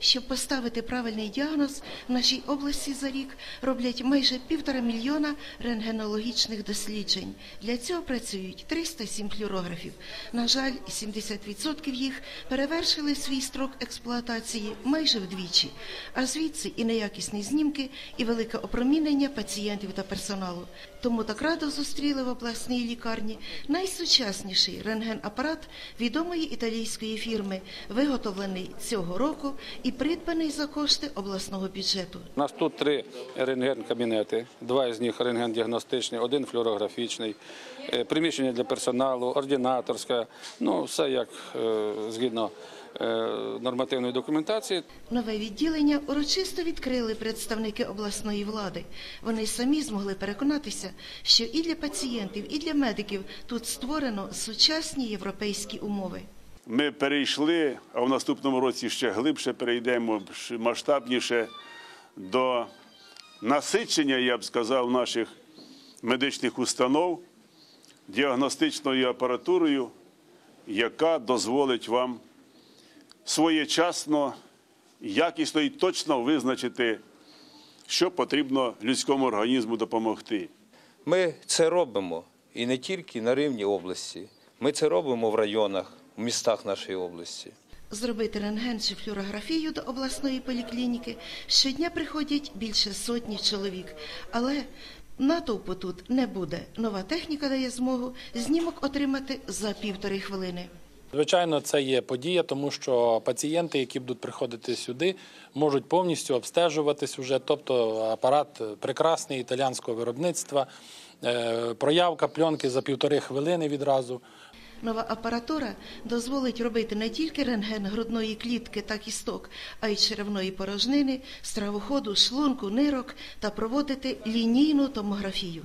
Щоб поставити правильний діагноз, в нашій області за рік роблять майже півтора мільйона рентгенологічних досліджень. Для цього працюють 307 флюорографів. На жаль, 70% їх перевершили свій строк експлуатації майже вдвічі, а звідси і неякісні знімки, і велике опромінення пацієнтів та персоналу. Тому так радо зустріли в обласній лікарні найсучасніший рентген-апарат відомої італійської фірми, виготовлений цього року і придбаний за кошти обласного бюджету. У нас тут три рентген-кабінети, два з них рентген-діагностичні, один флюорографічний, е, приміщення для персоналу, ординаторська, ну все як е, згідно е, нормативної документації. Нове відділення урочисто відкрили представники обласної влади. Вони самі змогли переконатися, що і для пацієнтів, і для медиків тут створено сучасні європейські умови. Ми перейшли, а в наступному році ще глибше перейдемо, масштабніше до насичення, я б сказав, наших медичних установ діагностичною апаратурою, яка дозволить вам своєчасно, якісно і точно визначити, що потрібно людському організму допомогти. Ми це робимо і не тільки на рівні області. Ми це робимо в районах, в містах нашої області. Зробити рентген чи флюорографію до обласної поліклініки щодня приходять більше сотні чоловік. Але натовпу тут не буде. Нова техніка дає змогу знімок отримати за півтори хвилини. Звичайно, це є подія, тому що пацієнти, які будуть приходити сюди, можуть повністю обстежуватись уже. Тобто апарат прекрасний італіанського виробництва, е, проявка пленки за півтори хвилини відразу. Нова апаратура дозволить робити не тільки рентген грудної клітки та кісток, а й черевної порожнини, стравоходу, шлунку, нирок та проводити лінійну томографію.